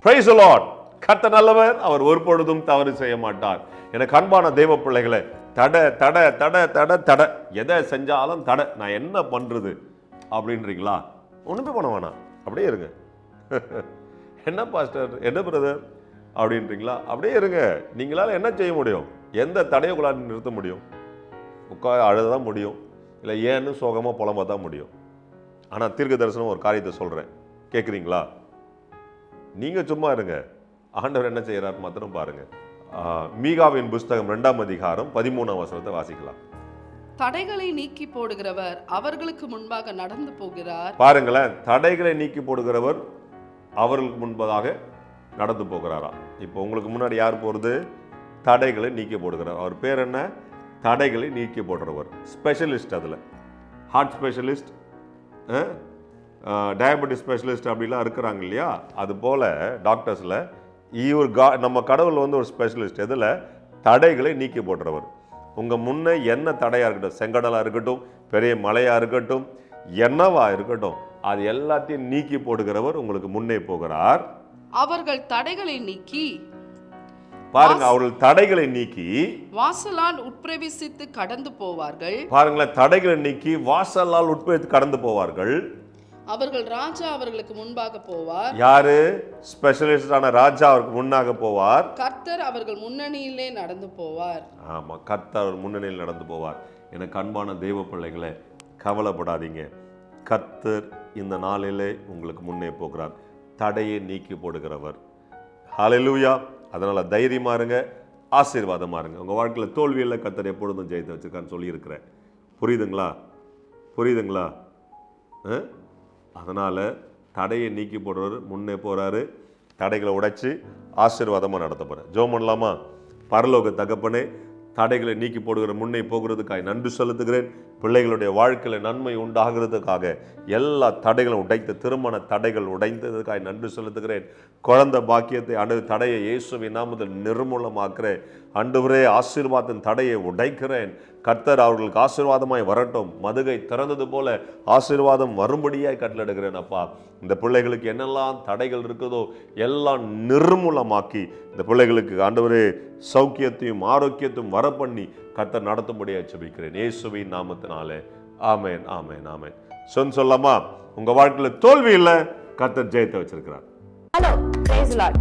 Price Lord கர்த்த நல்லவர். அவர் ஒரு பொழுதும் தவறு செய்ய மாட்டார். எனக்கு அன்பான தெய்வ பிள்ளைகளை தட தட தட தட தட. எதை செஞ்சாலும் தட. நான் என்ன பண்ணுறது அப்படின்றீங்களா? ஒன்றுமே பண்ண வேணாம். அப்படியே இருங்க. என்ன பாஸ்டர் என்ன பிரதர் அப்படின்றீங்களா? அப்படியே இருங்க. நீங்களால் என்ன செய்ய முடியும்? எந்த தடையை உங்களால் நிறுத்த முடியும்? உட்கா அழுதான் முடியும். இல்லை ஏன்னு சோகமாக புலம்ப தான் முடியும். ஆனால் தீர்க்க தரிசனம் ஒரு காரியத்தை சொல்கிறேன் கேட்குறீங்களா நீங்கள் சும்மா இருங்க. ஆண்டவர் என்ன செய்கிறார் மாத்திரம் பாருங்க. ஆ, மீகாவின் புஸ்தகம் ரெண்டாம் அதிகாரம் பதிமூணாம் வசனத்தை வாசிக்கலாம். தடைகளை நீக்கி போடுகிறவர் அவர்களுக்கு முன்பாக நடந்து போகிறார். பாருங்களேன் தடைகளை நீக்கி போடுகிறவர் அவர்களுக்கு முன்பதாக நடந்து போகிறாராம். இப்போ உங்களுக்கு முன்னாடி யார் போகிறது தடைகளை நீக்கி போடுகிறார். அவர் பேர் என்ன? தடைகளை நீக்கி போடுறவர். ஸ்பெஷலிஸ்ட் அதில். ஹார்ட் ஸ்பெஷலிஸ்ட் டயபெட்டிஸ் ஸ்பெஷலிஸ்ட் அப்படிலாம் இருக்கிறாங்க இல்லையா? அது போல் டாக்டர்ஸில் இவர் கா நம்ம கடவுள் வந்து ஒரு ஸ்பெஷலிஸ்ட் எதில்? தடைகளை நீக்கி போடுறவர். உங்கள் முன்னே என்ன தடையாக இருக்கட்டும் செங்கடலாக இருக்கட்டும் பெரிய மலையாக இருக்கட்டும் என்னவாக இருக்கட்டும் அது எல்லாத்தையும் நீக்கி போடுகிறவர் உங்களுக்கு முன்னே போகிறார். அவர்கள் தடைகளை நீக்கி பாருங்க அவர்கள் தடைகளை நீக்கி வாசலால் உட்பிரவேசித்து கடந்து போவார்கள். பாருங்களேன் தடைகளை நீக்கி வாசலால் உட்படுத்தி கடந்து போவார்கள். அவர்கள் ராஜா அவர்களுக்கு முன்பாக போவார். யாரு? ஸ்பெஷலிஸ்டான ராஜா அவருக்கு முன்னாக போவார். கர்த்தர் அவர்கள் முன்னணியிலே நடந்து போவார். ஆமா கர்த்தர் முன்னணியில் நடந்து போவார். எனக்கு அன்பான தெய்வ பிள்ளைகளே கவலைப்படாதீங்க. கர்த்தர் இந்த நாளிலே உங்களுக்கு முன்னே போகிறார். தடையை நீக்கி போடுகிறவர். ஹalleluya அதனால் தைரியமாக இருங்க ஆசீர்வாதமாக இருங்க உங்கள் வாழ்க்கையில் தோல்வியில் கத்தர் எப்பொழுதும் ஜெயித்து வச்சுருக்கான்னு சொல்லியிருக்கிறேன். புரியுதுங்களா? புரியுதுங்களா? ஆ? தடையை நீக்கி போடுறவர் முன்னே போகிறாரு தடைகளை உடைச்சி ஆசீர்வாதமாக நடத்த போகிறேன் ஜோம் பண்ணலாமா? பரலோக தகப்பனே தடைகளை நீக்கி போடுகிற முன்னே போகிறதுக்காக நன்றி செலுத்துகிறேன். பிள்ளைகளுடைய வாழ்க்கையில் நன்மை உண்டாகிறதுக்காக எல்லா தடைகளும் உடைத்து திருமண தடைகள் உடைந்ததுக்காக நன்றி செலுத்துகிறேன். குழந்த பாக்கியத்தை அண்டு தடையை இயேசுவின் நாமத்தில் நிர்மூலமாக்குறேன். அன்றுவரே ஆசீர்வாதத்தின் தடையை உடைக்கிறேன். கர்த்தர் அவர்களுக்கு ஆசீர்வாதமாய் வரட்டும். மதுகை திறந்தது போல ஆசீர்வாதம் வரும்படியாய் கட்டளிடுகிறேன் அப்பா. இந்த பிள்ளைகளுக்கு என்னெல்லாம் தடைகள் இருக்குதோ எல்லாம் நிர்மூலமாக்கி இந்த பிள்ளைகளுக்கு ஆண்டவரே சௌக்கியத்தையும் ஆரோக்கியத்தையும் வர பண்ணி கர்த்தர் நடத்தும்படியாக ஜெபிக்கிறேன். இயேசுவின் நாமத்தினாலே. ஆமேன் ஆமேன் ஆமேன். சொன் சொல்லாமா உங்க வாழ்க்கையில் தோல்வி இல்லை கர்த்தர் ஜெயத்தை வச்சிருக்கிறார். Hello praise Lord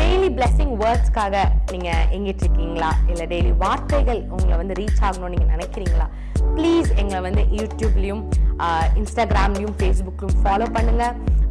daily blessing வேர்ட்ஸ்க்காக நீங்க எங்கிட்டு இருக்கீங்களா இல்ல டெய்லி வார்த்தைகள் உங்களை வந்து ரீச் ஆகணும்னு நீங்க நினைக்கிறீங்களா? ப்ளீஸ் எங்களை வந்து யூடியூப்லயும் இன்ஸ்டாகிராம்லயும் ஃபேஸ்புக்லேயும் ஃபாலோ பண்ணுங்கள்